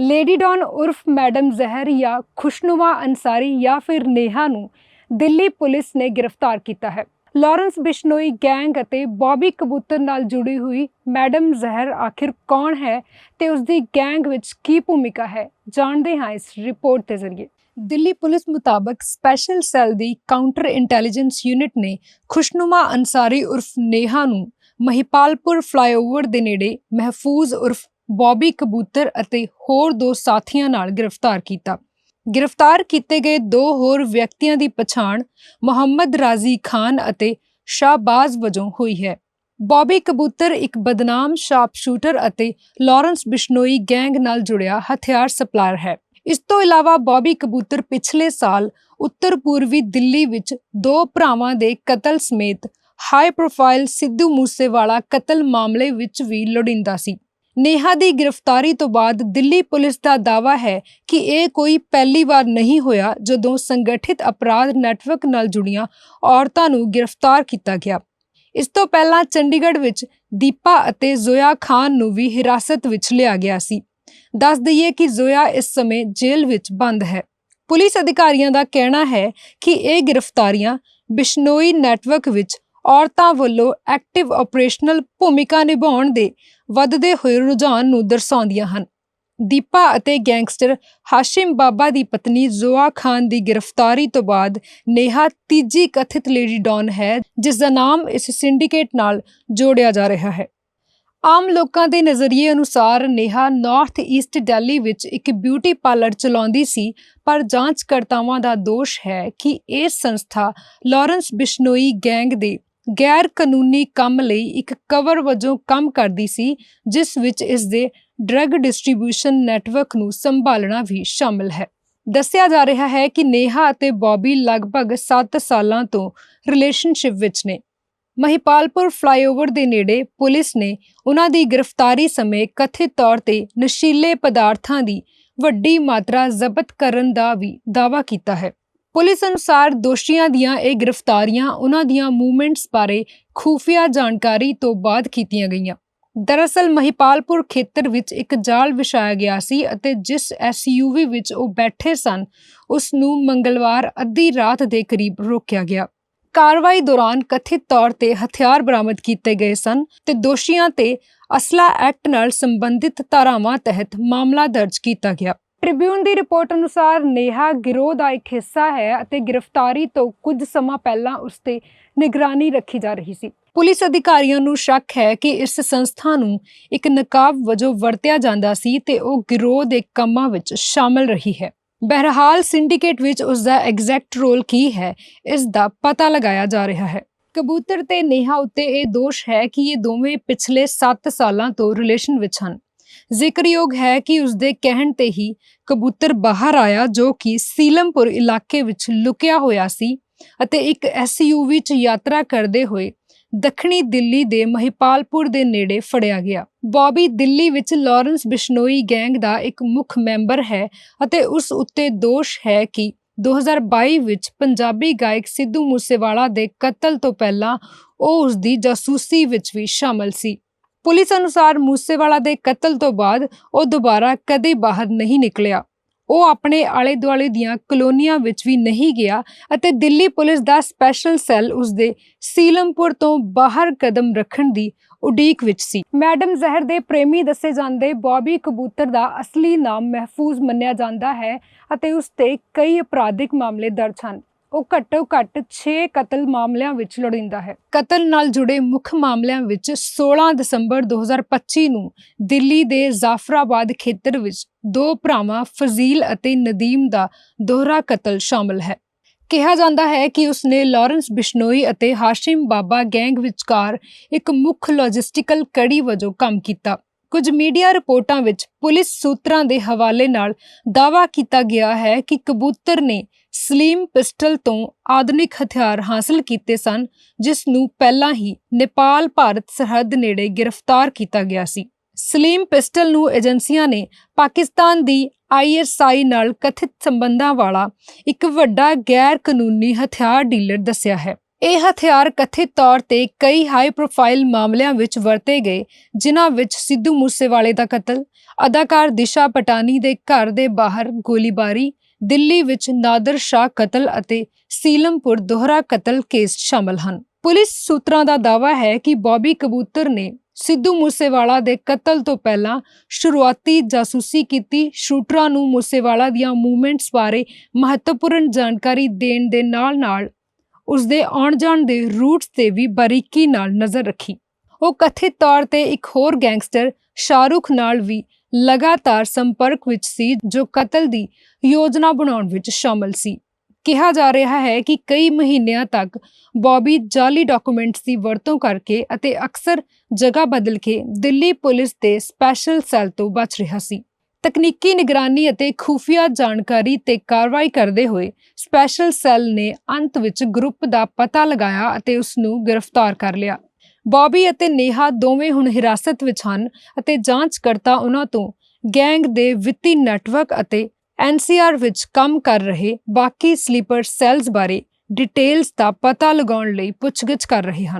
Lady Don ਉਰਫ madam ਜ਼ਹਿਰ ਜਾਂ ਖੁਸ਼ਨੁਮਾ ਅੰਸਾਰੀ ਜਾਂ ਫਿਰ ਨੇਹਾ ਨੂੰ ਦਿੱਲੀ ਪੁਲਿਸ ਨੇ ਗ੍ਰਿਫਤਾਰ ਕੀਤਾ ਹੈ। ਲਾਰੈਂਸ ਬਿਸ਼ਨੋਈ ਗੈਂਗ ਅਤੇ ਬੌਬੀ ਕਬੂਤਰ ਨਾਲ ਜੁੜੀ ਹੋਈ ਮੈਡਮ ਜ਼ਹਿਰ ਆਖਿਰ ਕੌਣ ਹੈ ਤੇ ਉਸ ਦੀ ਗੈਂਗ ਵਿੱਚ ਕੀ ਭੂਮਿਕਾ ਹੈ, ਜਾਣਦੇ ਹਾਂ ਇਸ ਰਿਪੋਰਟ ਦੇ ਜ਼ਰੀਏ। ਦਿੱਲੀ ਪੁਲਿਸ ਮੁਤਾਬਕ ਸਪੈਸ਼ਲ ਸੈੱਲ ਦੀ ਕਾਊਂਟਰ ਇੰਟੈਲੀਜੈਂਸ ਯੂਨਿਟ ਨੇ ਖੁਸ਼ਨੁਮਾ ਅਨਸਾਰੀ ਉਰਫ ਨੇਹਾ ਨੂੰ ਮਹਿਪਾਲਪੁਰ ਫਲਾਈਓਵਰ ਦੇ ਨੇੜੇ ਮਹਿਫੂਜ਼ ਉਰਫ ਬੌਬੀ ਕਬੂਤਰ ਅਤੇ ਹੋਰ ਦੋ ਸਾਥੀਆਂ ਨਾਲ ਗ੍ਰਿਫਤਾਰ ਕੀਤਾ। ਗ੍ਰਿਫਤਾਰ ਕੀਤੇ ਗਏ ਦੋ ਹੋਰ ਵਿਅਕਤੀਆਂ ਦੀ ਪਛਾਣ ਮੁਹੰਮਦ ਰਾਜ਼ੀ ਖਾਨ ਅਤੇ ਸ਼ਾਹਬਾਜ਼ ਵਜੋਂ ਹੋਈ ਹੈ। ਬੌਬੀ ਕਬੂਤਰ ਇੱਕ ਬਦਨਾਮ ਸ਼ਾਰਪ ਸ਼ੂਟਰ ਅਤੇ ਲਾਰੈਂਸ ਬਿਸ਼ਨੋਈ ਗੈਂਗ ਨਾਲ ਜੁੜਿਆ ਹਥਿਆਰ ਸਪਲਾਇਰ ਹੈ। ਇਸ ਤੋਂ ਇਲਾਵਾ ਬੌਬੀ ਕਬੂਤਰ ਪਿਛਲੇ ਸਾਲ ਉੱਤਰ ਪੂਰਬੀ ਦਿੱਲੀ ਵਿੱਚ ਦੋ ਭਰਾਵਾਂ ਦੇ ਕਤਲ ਸਮੇਤ ਹਾਈ ਪ੍ਰੋਫਾਈਲ ਸਿੱਧੂ ਮੂਸੇਵਾਲਾ ਕਤਲ ਮਾਮਲੇ ਵਿੱਚ ਵੀ ਲੋੜਿੰਦਾ ਸੀ। ਨੇਹਾ ਦੀ ਗ੍ਰਿਫਤਾਰੀ ਤੋਂ ਬਾਅਦ ਦਿੱਲੀ ਪੁਲਿਸ ਦਾ ਦਾਅਵਾ ਹੈ ਕਿ ਇਹ ਕੋਈ ਪਹਿਲੀ ਵਾਰ ਨਹੀਂ ਹੋਇਆ ਜਦੋਂ ਸੰਗਠਿਤ ਅਪਰਾਧ ਨੈਟਵਰਕ ਨਾਲ ਜੁੜੀਆਂ ਔਰਤਾਂ ਨੂੰ ਗ੍ਰਿਫਤਾਰ ਕੀਤਾ ਗਿਆ। ਇਸ ਤੋਂ ਪਹਿਲਾਂ ਚੰਡੀਗੜ੍ਹ ਵਿੱਚ ਦੀਪਾ ਅਤੇ ਜ਼ੋਇਆ ਖਾਨ ਨੂੰ ਵੀ ਹਿਰਾਸਤ ਵਿੱਚ ਲਿਆ ਗਿਆ ਸੀ। ਦੱਸ ਦਈਏ ਕਿ ਜ਼ੋਇਆ ਇਸ ਸਮੇਂ ਜੇਲ੍ਹ ਵਿੱਚ ਬੰਦ ਹੈ। ਪੁਲਿਸ ਅਧਿਕਾਰੀਆਂ ਦਾ ਕਹਿਣਾ ਹੈ ਕਿ ਇਹ ਗ੍ਰਿਫਤਾਰੀਆਂ ਬਿਸ਼ਨੋਈ ਨੈਟਵਰਕ ਵਿੱਚ ਔਰਤਾਂ ਵੱਲੋਂ ਐਕਟਿਵ ਆਪਰੇਸ਼ਨਲ ਭੂਮਿਕਾ ਨਿਭਾਉਣ ਦੇ ਵੱਧਦੇ ਹੋਏ ਰੁਝਾਨ ਨੂੰ ਦਰਸਾਉਂਦੀਆਂ ਹਨ। ਦੀਪਾ ਅਤੇ ਗੈਂਗਸਟਰ ਹਾਸ਼ਿਮ ਬਾਬਾ ਦੀ ਪਤਨੀ ਜ਼ੋਆ ਖਾਨ ਦੀ ਗ੍ਰਿਫਤਾਰੀ ਤੋਂ ਬਾਅਦ ਨੇਹਾ ਤੀਜੀ ਕਥਿਤ ਲੇਡੀ ਡੌਨ ਹੈ, ਜਿਸ ਦਾ ਨਾਮ ਇਸ ਸਿੰਡੀਕੇਟ ਨਾਲ ਜੋੜਿਆ ਜਾ ਰਿਹਾ ਹੈ। ਆਮ ਲੋਕਾਂ ਦੇ ਨਜ਼ਰੀਏ ਅਨੁਸਾਰ ਨੇਹਾ ਨਾਰਥ ਈਸਟ ਦਿੱਲੀ ਵਿੱਚ ਇੱਕ ਬਿਊਟੀ ਪਾਰਲਰ ਚਲਾਉਂਦੀ ਸੀ, ਪਰ ਜਾਂਚਕਰਤਾਵਾਂ ਦਾ ਦੋਸ਼ ਹੈ ਕਿ ਇਹ ਸੰਸਥਾ ਲਾਰੈਂਸ ਬਿਸ਼ਨੋਈ ਗੈਂਗ ਦੇ ਗੈਰ ਕਾਨੂੰਨੀ ਕੰਮ ਲਈ ਇੱਕ ਕਵਰ ਵਜੋਂ ਕੰਮ ਕਰਦੀ ਸੀ, ਜਿਸ ਵਿੱਚ ਇਸ ਦੇ ਡਰੱਗ ਡਿਸਟ੍ਰੀਬਿਊਸ਼ਨ ਨੈਟਵਰਕ ਨੂੰ ਸੰਭਾਲਣਾ ਵੀ ਸ਼ਾਮਲ ਹੈ। ਦੱਸਿਆ ਜਾ ਰਿਹਾ ਹੈ ਕਿ ਨੇਹਾ ਅਤੇ ਬੌਬੀ ਲਗਭਗ 7 ਸਾਲਾਂ ਤੋਂ ਰਿਲੇਸ਼ਨਸ਼ਿਪ ਵਿੱਚ ਨੇ। ਮਹਿਪਾਲਪੁਰ ਫਲਾਈਓਵਰ ਦੇ ਨੇੜੇ ਪੁਲਿਸ ਨੇ ਉਹਨਾਂ ਦੀ ਗ੍ਰਿਫਤਾਰੀ ਸਮੇਂ ਕਥਿਤ ਤੌਰ ਤੇ ਨਸ਼ੀਲੇ ਪਦਾਰਥਾਂ ਦੀ ਵੱਡੀ ਮਾਤਰਾ ਜ਼ਬਤ ਕਰਨ ਦਾ ਵੀ ਦਾਅਵਾ ਕੀਤਾ ਹੈ। ਪੁਲਿਸ ਅਨੁਸਾਰ ਦੋਸ਼ੀਆਂ ਦੀਆਂ ਇਹ ਗ੍ਰਿਫਤਾਰੀਆਂ ਉਹਨਾਂ ਦੀਆਂ ਮੂਵਮੈਂਟਸ ਬਾਰੇ ਖੂਫੀਆ ਜਾਣਕਾਰੀ ਤੋਂ ਬਾਅਦ ਕੀਤੀਆਂ ਗਈਆਂ। ਦਰਅਸਲ ਮਹਿਪਾਲਪੁਰ ਖੇਤਰ ਵਿੱਚ ਇੱਕ ਜਾਲ ਵਿਛਾਇਆ ਗਿਆ ਸੀ ਅਤੇ ਜਿਸ ਐਸਯੂਵੀ ਵਿੱਚ ਉਹ ਬੈਠੇ ਸਨ, ਉਸ ਨੂੰ ਮੰਗਲਵਾਰ ਅੱਧੀ ਰਾਤ ਦੇ ਕਰੀਬ ਰੋਕਿਆ ਗਿਆ। ਕਾਰਵਾਈ ਦੌਰਾਨ ਕਥਿਤ ਤੌਰ ਤੇ ਹਥਿਆਰ ਬਰਾਮਦ ਕੀਤੇ ਗਏ ਸਨ ਤੇ ਦੋਸ਼ੀਆਂ ਤੇ ਅਸਲਾ ਐਕਟ ਨਾਲ ਸੰਬੰਧਿਤ ਧਾਰਾਵਾਂ ਤਹਿਤ ਮਾਮਲਾ ਦਰਜ ਕੀਤਾ ਗਿਆ। ਟ੍ਰਿਬਿਊਨ ਦੀ ਰਿਪੋਰਟ ਅਨੁਸਾਰ ਨੇਹਾ ਗਿਰੋਹ ਦਾ ਇੱਕ ਹਿੱਸਾ ਹੈ ਅਤੇ ਗ੍ਰਿਫਤਾਰੀ ਤੋਂ ਕੁਝ ਸਮਾਂ ਪਹਿਲਾਂ ਉਸ ਤੇ ਨਿਗਰਾਨੀ ਰੱਖੀ ਜਾ ਰਹੀ ਸੀ। ਪੁਲਿਸ ਅਧਿਕਾਰੀਆਂ ਨੂੰ ਸ਼ੱਕ ਹੈ ਕਿ ਇਸ ਸੰਸਥਾ ਨੂੰ ਇੱਕ ਨਕਾਬ ਵਜੋਂ ਵਰਤਿਆ ਜਾਂਦਾ ਸੀ ਤੇ ਉਹ ਗਿਰੋਹ ਦੇ ਕੰਮਾਂ ਵਿੱਚ ਸ਼ਾਮਲ ਰਹੀ ਹੈ। ਬਹਰਹਾਲ ਸਿੰਡੀਕੇਟ ਵਿੱਚ ਉਸ ਦਾ ਐਗਜ਼ੈਕਟ ਰੋਲ ਕੀ ਹੈ, ਇਸ ਦਾ ਪਤਾ ਲਗਾਇਆ ਜਾ ਰਿਹਾ ਹੈ। ਕਬੂਤਰ ਤੇ ਨੇਹਾ ਉੱਤੇ ਇਹ ਦੋਸ਼ ਹੈ ਕਿ ਇਹ ਦੋਵੇਂ ਪਿਛਲੇ 7 ਸਾਲਾਂ ਤੋਂ ਰਿਲੇਸ਼ਨ ਵਿੱਚ ਹਨ। ਜ਼ਿਕਰਯੋਗ ਹੈ ਕਿ ਉਸਦੇ ਕਹਿਣ ਤੇ ਹੀ ਕਬੂਤਰ ਬਾਹਰ ਆਇਆ ਜੋ ਕਿ ਸੀਲਮਪੁਰ ਇਲਾਕੇ ਵਿੱਚ ਲੁਕਿਆ ਹੋਇਆ ਸੀ ਅਤੇ ਇੱਕ ਐਸਯੂਵੀ 'ਚ ਯਾਤਰਾ ਕਰਦੇ ਹੋਏ ਦੱਖਣੀ ਦਿੱਲੀ ਦੇ ਮਹਿਪਾਲਪੁਰ ਦੇ ਨੇੜੇ ਫੜਿਆ ਗਿਆ। ਬੌਬੀ ਦਿੱਲੀ ਵਿੱਚ ਲਾਰੈਂਸ ਬਿਸ਼ਨੋਈ ਗੈਂਗ ਦਾ ਇੱਕ ਮੁੱਖ ਮੈਂਬਰ ਹੈ ਅਤੇ ਉਸ ਉੱਤੇ ਦੋਸ਼ ਹੈ ਕਿ 2022 ਵਿੱਚ ਪੰਜਾਬੀ ਗਾਇਕ ਸਿੱਧੂ ਮੂਸੇਵਾਲਾ ਦੇ ਕਤਲ ਤੋਂ ਪਹਿਲਾਂ ਉਹ ਉਸ ਦੀ ਜਾਸੂਸੀ ਵਿੱਚ ਵੀ ਸ਼ਾਮਲ ਸੀ। ਪੁਲਿਸ ਅਨੁਸਾਰ ਮੂਸੇਵਾਲਾ ਦੇ ਕਤਲ ਤੋਂ ਬਾਅਦ ਉਹ ਦੁਬਾਰਾ ਕਦੇ ਬਾਹਰ ਨਹੀਂ ਨਿਕਲਿਆ। ਉਹ ਆਪਣੇ ਆਲੇ ਦੁਆਲੇ ਦੀਆਂ ਕਲੋਨੀਆਂ ਵਿੱਚ ਵੀ ਨਹੀਂ ਗਿਆ ਅਤੇ ਦਿੱਲੀ ਪੁਲਿਸ ਦਾ ਸਪੈਸ਼ਲ ਸੈੱਲ ਉਸ ਦੇ ਸੀਲਮਪੁਰ ਤੋਂ ਬਾਹਰ ਕਦਮ ਰੱਖਣ ਦੀ ਉਡੀਕ ਵਿੱਚ ਸੀ। ਮੈਡਮ ਜ਼ਹਿਰ ਦੇ ਪ੍ਰੇਮੀ ਦੱਸੇ ਜਾਂਦੇ ਬੌਬੀ ਕਬੂਤਰ ਦਾ ਅਸਲੀ ਨਾਮ ਮਹਿਫੂਜ਼ ਮੰਨਿਆ ਜਾਂਦਾ ਹੈ ਅਤੇ ਉਸ ਤੇ ਕਈ ਅਪਰਾਧਿਕ ਮਾਮਲੇ ਦਰਜ ਹਨ। ਉਹ ਘੱਟੋ ਘੱਟ 6 ਕਤਲ ਮਾਮਲਿਆਂ ਵਿੱਚ ਲੋੜੀਂਦਾ ਹੈ। ਕਤਲ ਨਾਲ ਜੁੜੇ ਮੁੱਖ ਮਾਮਲਿਆਂ ਵਿੱਚ 16 ਦਸੰਬਰ 2025 ਨੂੰ ਦਿੱਲੀ ਦੇ ਜ਼ਾਫਰਾਬਾਦ ਖੇਤਰ ਵਿੱਚ ਦੋ ਭਰਾਵਾਂ ਫਜ਼ੀਲ ਅਤੇ ਨਦੀਮ ਦਾ ਦੋਹਰਾ ਕਤਲ ਸ਼ਾਮਲ ਹੈ। ਕਿਹਾ ਜਾਂਦਾ ਹੈ ਕਿ ਉਸਨੇ ਲਾਰੈਂਸ ਬਿਸ਼ਨੋਈ ਅਤੇ ਹਾਸ਼ਿਮ ਬਾਬਾ ਗੈਂਗ ਵਿਚਕਾਰ ਇੱਕ ਮੁੱਖ ਲੌਜਿਸਟਿਕਲ ਕੜੀ ਵਜੋਂ ਕੰਮ ਕੀਤਾ। ਕੁਝ ਮੀਡੀਆ ਰਿਪੋਰਟਾਂ ਵਿੱਚ ਪੁਲਿਸ ਸੂਤਰਾਂ ਦੇ ਹਵਾਲੇ ਨਾਲ ਦਾਅਵਾ ਕੀਤਾ ਗਿਆ ਹੈ ਕਿ ਕਬੂਤਰ ਨੇ ਸਲੀਮ ਪਿਸਟਲ ਤੋਂ ਆਧੁਨਿਕ ਹਥਿਆਰ ਹਾਸਲ ਕੀਤੇ ਸਨ, ਜਿਸ ਨੂੰ ਪਹਿਲਾਂ ਹੀ ਨੇਪਾਲ, ਭਾਰਤ ਸਰਹੱਦ ਨੇੜੇ ਗ੍ਰਿਫਤਾਰ ਕੀਤਾ ਗਿਆ ਸੀ। ਸਲੀਮ ਪਿਸਟਲ ਨੂੰ ਏਜੰਸੀਆਂ ਨੇ ਪਾਕਿਸਤਾਨ ਦੀ ਆਈਐਸਆਈ ਨਾਲ ਕਥਿਤ ਸੰਬੰਧਾਂ ਵਾਲਾ ਇੱਕ ਵੱਡਾ ਗੈਰ ਕਾਨੂੰਨੀ ਹਥਿਆਰ ਡੀਲਰ ਦੱਸਿਆ ਹੈ। ਇਹ ਹਥਿਆਰ ਕਥਿਤ ਤੌਰ ਤੇ ਕਈ ਹਾਈ ਪ੍ਰੋਫਾਈਲ ਮਾਮਲਿਆਂ ਵਿੱਚ ਵਰਤੇ ਗਏ, ਜਿਨ੍ਹਾਂ ਵਿੱਚ ਸਿੱਧੂ ਮੂਸੇਵਾਲੇ ਦਾ ਕਤਲ, ਅਦਾਕਾਰ ਦਿਸ਼ਾ ਪਟਾਨੀ ਦੇ ਘਰ ਦੇ ਬਾਹਰ ਗੋਲੀਬਾਰੀ ਦਿੱਲੀ ਵਿੱਚ ਨਾਦਰ ਸ਼ਾਹ ਕਤਲ ਅਤੇ ਸੀਲਮਪੁਰ ਦੋਹਰਾ ਕਤਲ ਕੇਸ ਸ਼ਾਮਲ ਹਨ। ਪੁਲਿਸ ਸੂਤਰਾਂ ਦਾ ਦਾਅਵਾ ਹੈ ਕਿ ਬੌਬੀ ਕਬੂਤਰ ਨੇ ਸਿੱਧੂ ਮੂਸੇਵਾਲਾ ਦੇ ਕਤਲ ਤੋਂ ਪਹਿਲਾਂ ਸ਼ੁਰੂਆਤੀ ਜਾਸੂਸੀ ਕੀਤੀ, ਸ਼ੂਟਰਾਂ ਨੂੰ ਮੂਸੇਵਾਲਾ ਦੀਆਂ ਮੂਵਮੈਂਟਸ ਬਾਰੇ ਮਹੱਤਵਪੂਰਨ ਜਾਣਕਾਰੀ ਦੇਣ ਦੇ ਨਾਲ-ਨਾਲ ਉਸ ਦੇ ਆਉਣ ਜਾਣ ਦੇ ਰੂਟਸ ਤੇ ਵੀ ਬਾਰੀਕੀ ਨਾਲ ਨਜ਼ਰ ਰੱਖੀ। ਉਹ ਕਥਿਤ ਤੌਰ ਤੇ ਇੱਕ ਹੋਰ ਗੈਂਗਸਟਰ, ਸ਼ਾਹਰੁਖ ਨਾਲ ਵੀ ਲਗਾਤਾਰ ਸੰਪਰਕ ਵਿੱਚ ਸੀ, ਜੋ ਕਤਲ ਦੀ ਯੋਜਨਾ ਬਣਾਉਣ ਵਿੱਚ ਸ਼ਾਮਲ ਸੀ। ਕਿਹਾ ਜਾ ਰਿਹਾ ਹੈ ਕਿ ਕਈ ਮਹੀਨਿਆਂ ਤੱਕ ਬੌਬੀ ਜਾਲੀ ਡਾਕੂਮੈਂਟਸ ਦੀ ਵਰਤੋਂ ਕਰਕੇ ਅਤੇ ਅਕਸਰ ਜਗ੍ਹਾ ਬਦਲ ਕੇ ਦਿੱਲੀ ਪੁਲਿਸ ਦੇ ਸਪੈਸ਼ਲ ਸੈੱਲ ਤੋਂ ਬਚ ਰਿਹਾ ਸੀ। ਤਕਨੀਕੀ ਨਿਗਰਾਨੀ ਅਤੇ ਖੁਫੀਆ ਜਾਣਕਾਰੀ ਤੇ ਕਾਰਵਾਈ ਕਰਦੇ ਹੋਏ ਸਪੈਸ਼ਲ ਸੈੱਲ ਨੇ ਅੰਤ ਵਿੱਚ ਗਰੁੱਪ ਦਾ ਪਤਾ ਲਗਾਇਆ ਅਤੇ ਉਸ ਨੂੰ ਗ੍ਰਿਫਤਾਰ ਕਰ ਲਿਆ। ਬੌਬੀ ਅਤੇ ਨੇਹਾ ਦੋਵੇਂ ਹੁਣ ਹਿਰਾਸਤ ਵਿੱਚ ਹਨ ਅਤੇ ਜਾਂਚਕਰਤਾ ਉਹਨਾਂ ਤੋਂ ਗੈਂਗ ਦੇ ਵਿੱਤੀ ਨੈਟਵਰਕ ਅਤੇ ਐਨਸੀਆਰ ਵਿੱਚ ਕੰਮ ਕਰ ਰਹੇ ਬਾਕੀ ਸਲੀਪਰ ਸੈੱਲਸ ਬਾਰੇ ਡਿਟੇਲਸ ਦਾ ਪਤਾ ਲਗਾਉਣ ਲਈ ਪੁੱਛਗਿੱਛ ਕਰ ਰਹੇ ਹਨ।